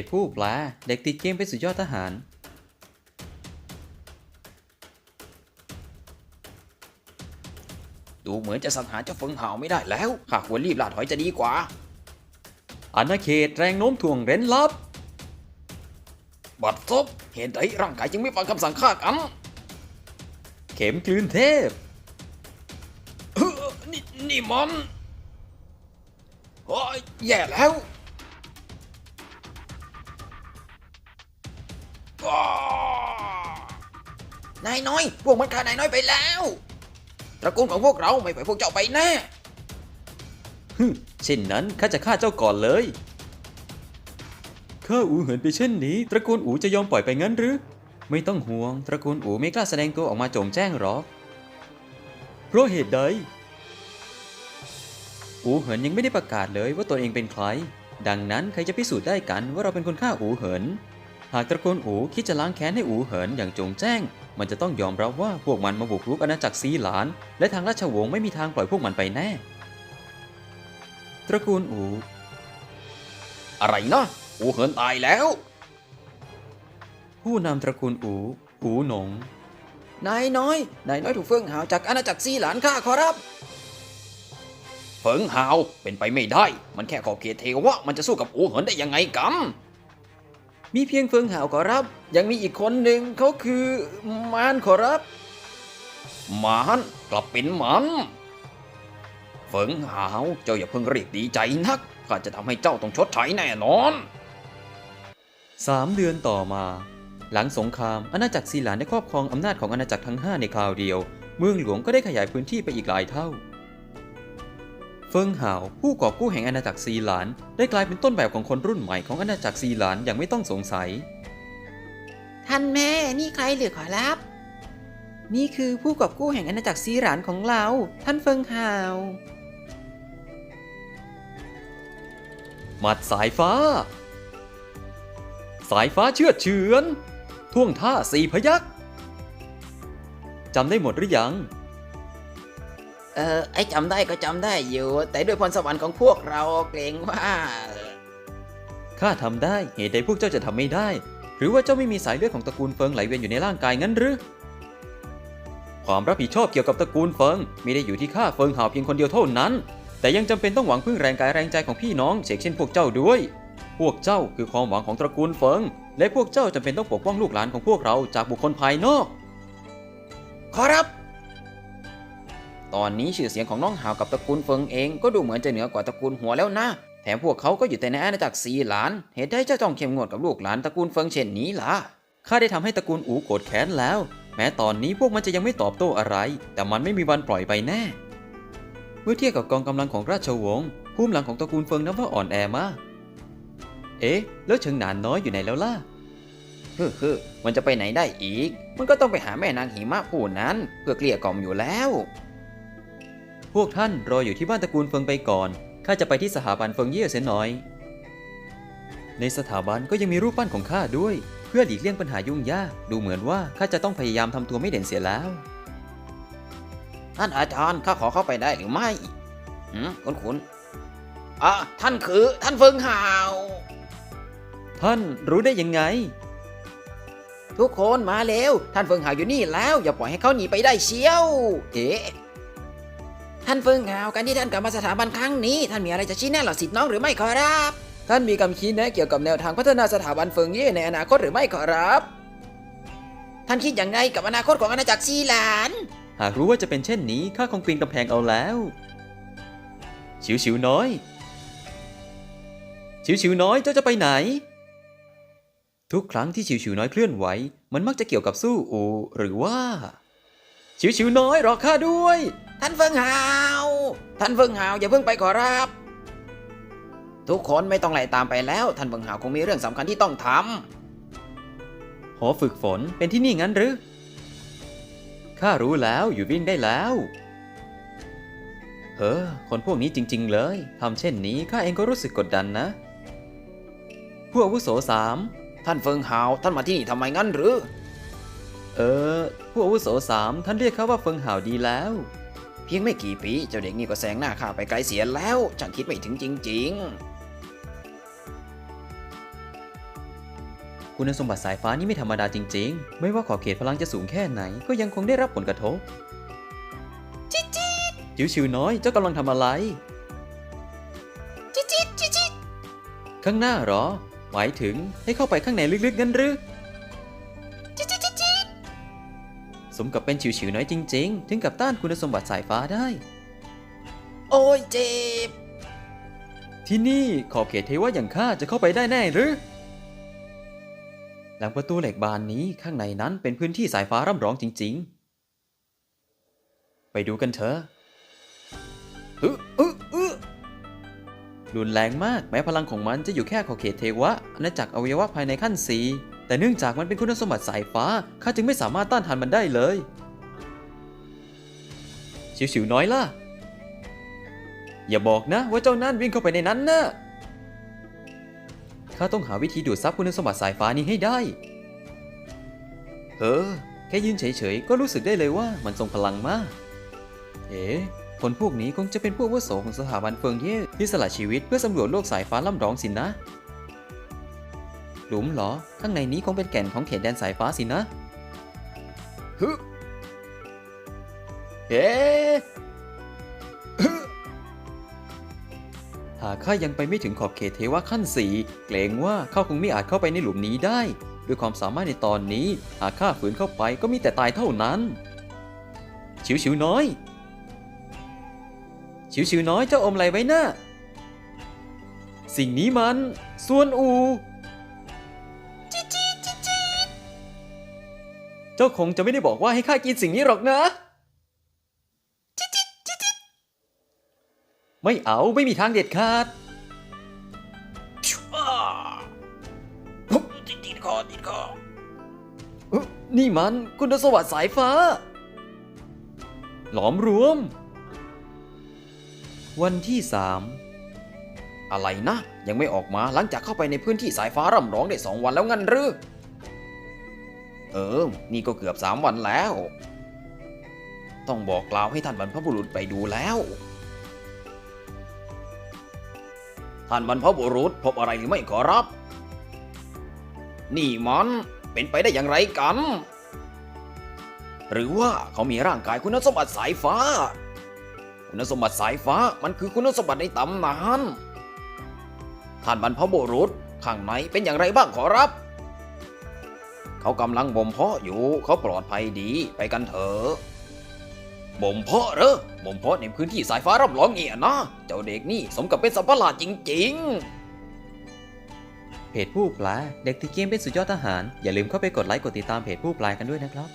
ตผู้แปลเด็กติดเกมเป็นสุดยอดทหาร ดูเหมือนจะสังหารเจ้าเฟิงหาวไม่ได้แล้วข้าควรรีบล่าถอยจะดีกว่าอาณาเขตแรงโน้มถ่วงเร้นลับ บัดซบเหตุใดร่างกายจึงไม่ฟังคำสั่งข้ากันเข็มกลืนเทพเฮ้อนี่นี่มันโอ้ยแย่แล้ว นายน้อย พวกมันฆ่านายน้อยไปแล้ว ตระกูลของพวกเราไม่ไปพวกเจ้าไปแน่ฮึเช่นนั้นข้าจะฆ่าเจ้าก่อนเลยข้าอูเหินไปเช่นนี้ ตระกูลอูจะยอมปล่อยไปงั้นหรือ ไม่ต้องห่วง ตระกูลอูไม่กล้าแสดงตัวออกมาโจงแจ้งหรอกเพราะเหตุใด อูเหินยังไม่ได้ประกาศเลยว่าตนเองเป็นใคร ดังนั้นใครจะพิสูจน์ได้กันว่าเราเป็นคนฆ่าอูเหิน หากตระกูลอูคิดจะล้างแค้นให้อูเหินอย่างจงแจ้ง มันจะต้องยอมรับว่าพวกมันมาบุกรุกอาณาจักรซีหลาน และทางราชวงศ์ไม่มีทางปล่อยพวกมันไปแน่ ตระกูลอู อะไรนะอูเหินตายแล้ว ผู้นำตระกูลอูอูหนงนายน้อยนายน้อยถูกเฟิงหาวจากอาณาจักรซีหลานข้าขอรับเฟิงหาวเป็นไปไม่ได้ มันแค่ขอบเขตเทวะมันจะสู้กับอูเหินได้ยังไงกัน มีเพียงเฟิงหาวขอรับ ยังมีอีกคนหนึ่งเขาคือมารขอรับ มารกลับเป็นมันเฟิงหาวเจ้าอย่าเพิ่งรียกดีใจนักข้าจะทำให้เจ้าต้องชดใช้แน่นอนสามเดือนต่อมา หลังสงครามอาณาจักรซีหลานได้ครอบครองอำนาจของอาณาจักรทั้ง 5 ในคราวเดียว เมืองหลวงก็ได้ขยายพื้นที่ไปอีกหลายเท่า เฟิงหาว ผู้ก่อกู้แห่งอาณาจักรซีหลาน ได้กลายเป็นต้นแบบของคนรุ่นใหม่ของอาณาจักรซีหลานอย่างไม่ต้องสงสัย ท่านแม่นี่ใครหรือขอรับ นี่คือผู้กอบกู้แห่งอาณาจักรซีหรานของเรา ท่านเฟิงฮาวหมัดสายฟ้า สายฟ้าเชือดเฉือน ท่วงท่าสี่พยักจำได้หมดหรือยัง เออไอ้จำได้ก็จำได้อยู่ แต่ด้วยพรสวรรค์ของพวกเราเกรงว่า ข้าทำได้เหตุใดพวกเจ้าจะทำไม่ได้ หรือว่าเจ้าไม่มีสายเลือดของตระกูลเฟิงไหลเวียนอยู่ในร่างกายงั้นหรือ ความรับผิดชอบเกี่ยวกับตระกูลเฟิงไม่ได้อยู่ที่ข้าเฟิงหาวเพียงคนเดียวเท่านั้น แต่ยังจำเป็นต้องหวังพึ่งแรงกายแรงใจของพี่น้องเช่นเช่นพวกเจ้าด้วย พวกเจ้าคือความหวังของตระกูลเฟิง และพวกเจ้าจำเป็นต้องปกป้องลูกหลานของพวกเราจากบุคคลภายนอก ขอรับ ตอนนี้ชื่อเสียงของน้องหาวกับตระกูลเฟิงเองก็ดูเหมือนจะเหนือกว่าตระกูลหัวแล้วนะแถมพวกเขาก็อยู่แต่ในอาณาจักรสีหลาน เหตุใดเจ้าต้องเข้มงวดกับลูกหลานตระกูลเฟิงเช่นนี้ล่ะ ข้าได้ทำให้ตระกูลอูโกรธแค้นแล้ว แม้ตอนนี้พวกมันจะยังไม่ตอบโต้อะไร แต่มันไม่มีวันปล่อยไปแน่ เมื่อเทียบกับกองกำลังของราชวงศ์ภูมิหลังของตระกูลเฟิงนับว่าอ่อนแอมาก เอ๊ะ แล้วเฉิงหนานน้อยอยู่ไหนแล้วล่ะเฮ้อเฮ้อมันจะไปไหนได้อีก มันก็ต้องไปหาแม่นางหิมะผู้นั้น เพื่อเกลี้ยกล่อมอยู่แล้ว พวกท่านรออยู่ที่บ้านตระกูลเฟิงไปก่อน ข้าจะไปที่สถาบันเฟิงเย่เสียหน่อย ในสถาบันก็ยังมีรูปปั้นของข้าด้วย เพื่อหลีกเลี่ยงปัญหายุ่งยาก ดูเหมือนว่าข้าจะต้องพยายามทำตัวไม่เด่นเสียแล้ว ท่านอาจารย์ข้าขอเข้าไปได้หรือไม่หืมคุณคุณอะท่านคือท่านเฟิงหาว ท่านรู้ได้ยังไง ทุกคนมาเร็วท่านเฟิงหาวอยู่นี่แล้ว อย่าปล่อยให้เขาหนีไปได้เชียว เอ๊ะ ท่านเฟิงหาวการที่ท่านกลับมาสถาบันครั้งนี้ ท่านมีอะไรจะชี้แนะเหล่าสิทธิ์น้องหรือไม่ขอรับ ท่านมีคำชี้แนะเกี่ยวกับแนวทางพัฒนาสถาบันเฟิงเย่ในอนาคตหรือไม่ขอรับ ท่านคิดอย่างไรกับอนาคตของอาณาจักรซีหลาน หากรู้ว่าจะเป็นเช่นนี้ข้าคงปีนกำแพงเอาแล้ว ชิวชิวน้อย ชิวชิวน้อยเจ้าจะไปไหน ทุกครั้งที่ชิวชิวน้อยเคลื่อนไหว มันมักจะเกี่ยวกับสู้อูหรือว่า ชิวชิวๆน้อยรอข้าด้วย ท่านเฟิงหาว ท่านเฟิงหาวอย่าเพิ่งไปขอรับ ทุกคนไม่ต้องไล่ตามไปแล้ว ท่านเฟิงหาวคงมีเรื่องสำคัญที่ต้องทหอฝึกฝนเป็นที่นี่งั้นหรือข้ารู้แล้วอยู่วิ่งได้แล้วเฮ้อคนพวกนี้จริง ๆ เลยทำเช่นนี้ข้าเองก็รู้สึกกดดันนะ ผู้อาวุโสสามำท่านเฟิงหาวท่านมาที่นี่ทำไมงั้นหรือ เออ ผู้อาวุโสสามท่านเรียกเขาว่าเฟิงห่าวดีแล้ว เพียงไม่กี่ปีเจ้าเด็กนี่ก็แซงหน้าข้าไปไกลเสียแล้ว ฉันคิดไม่ถึงจริงคุณสมบัติสายฟ้านี่ไม่ธรรมดาจริง ๆ ไม่ว่าขอบเขตพลังจะสูงแค่ไหน ก็ยังคงได้รับผลกระทบจิ๊ดจิ๊ดจิ๋วชิวน้อยเจ้ากำลังทำอะไรจิ๊ดจิ๊ดจิ๊ดจิ๊ดข้างหน้าเหรอหมายถึงให้เข้าไปข้างในลึกๆงั้นหรือ สมกับเป็นฉิวฉิวน้อยจริง ๆ ถึงกับต้านคุณสมบัติสายฟ้าได้ โอ้ยเจ็บ ที่นี่ขอบเขตเทวะอย่างข้าจะเข้าไปได้แน่หรือ หลังประตูเหล็กบานนี้ข้างในนั้นเป็นพื้นที่สายฟ้าร่ำร้องจริง ๆ ไปดูกันเถอะอึ๊อึ๊อึ๊รุนแรงมากแม้พลังของมันจะอยู่แค่ขอบเขตเทวะอาณาจักรอวัยวะภายในขั้นสี แต่เนื่องจากมันเป็นคุณสมบัติสายฟ้าข้าจึงไม่สามารถต้านทานมันได้เลยชิวๆน้อยล่ะ อย่าบอกนะว่าเจ้านั่นวิ่งเข้าไปในนั้นนะข้าต้องหาวิธีดูดซับคุณสมบัติสายฟ้านี้ให้ได้ เฮ้อแค่ยืนเฉยๆ ก็รู้สึกได้เลยว่ามันทรงพลังมาก เอ๋คนพวกนี้คงจะเป็นพวกวุโสของสถาบันเฟิงเย่ที่สละชีวิตเพื่อสำรวจโลกสายฟ้าล่ำร้องสินนะ หลุมเหรอ ข้างในนี้คงเป็นแก่นของเขตแดนสายฟ้าสินะฮึเฮ้หากข้ายังไปไม่ถึงขอบเขตเทวะขั้นสี่เกรงว่าข้าคงไม่อาจเข้าไปในหลุมนี้ได้ ด้วยความสามารถในตอนนี้ หากข้าฝืนเข้าไปก็มีแต่ตายเท่านั้น ชิวชิวน้อย ชิวชิวน้อยเจ้าอมอะไรไว้นะ่ะสิ่งนี้มันส่วนอู เจ้าคงจะไม่ได้บอกว่าให้ข้ากินสิ่งนี้หรอกนะจิ๊ดจิ๊ดจิ๊ดจิ๊ดไม่เอาไม่มีทางเด็ดขาดอ้าฮึบติดติดคอติดคอเอ๊ะนี่มันคุณสวัสดิ์สายฟ้า หลอมรวม วันที่สามอะไรนะ ยังไม่ออกมาหลังจากเข้าไปในพื้นที่สายฟ้าร่ำร้องได้สองวันแล้วงั้นหรือ เออ นี่ก็เกือบสามวันแล้ว ต้องบอกกล่าวให้ท่านบรรพบุรุษไปดูแล้ว ท่านบรรพบุรุษพบอะไรหรือไม่ขอรับ นี่มันเป็นไปได้อย่างไรกัน หรือว่าเขามีร่างกายคุณสมบัติสายฟ้า คุณสมบัติสายฟ้ามันคือคุณสมบัติในตำนาน ท่านบรรพบุรุษข้างในเป็นอย่างไรบ้างขอรับ เขากำลังบ่มเพาะอยู่เขาปลอดภัยดีไปกันเถอะบ่มเพาะเหรอบ่มเพาะในพื้นที่สายฟ้าร่ำร้องเนี่ยนะ เจ้าเด็กนี่สมกับเป็นสัตว์ประหลาดจริง ๆเพจผู้แปลเด็กที่เกมเป็นสุดยอดทหาร อย่าลืมเข้าไปกดไลค์กดติดตามเพจผู้แปลกันด้วยนะครับ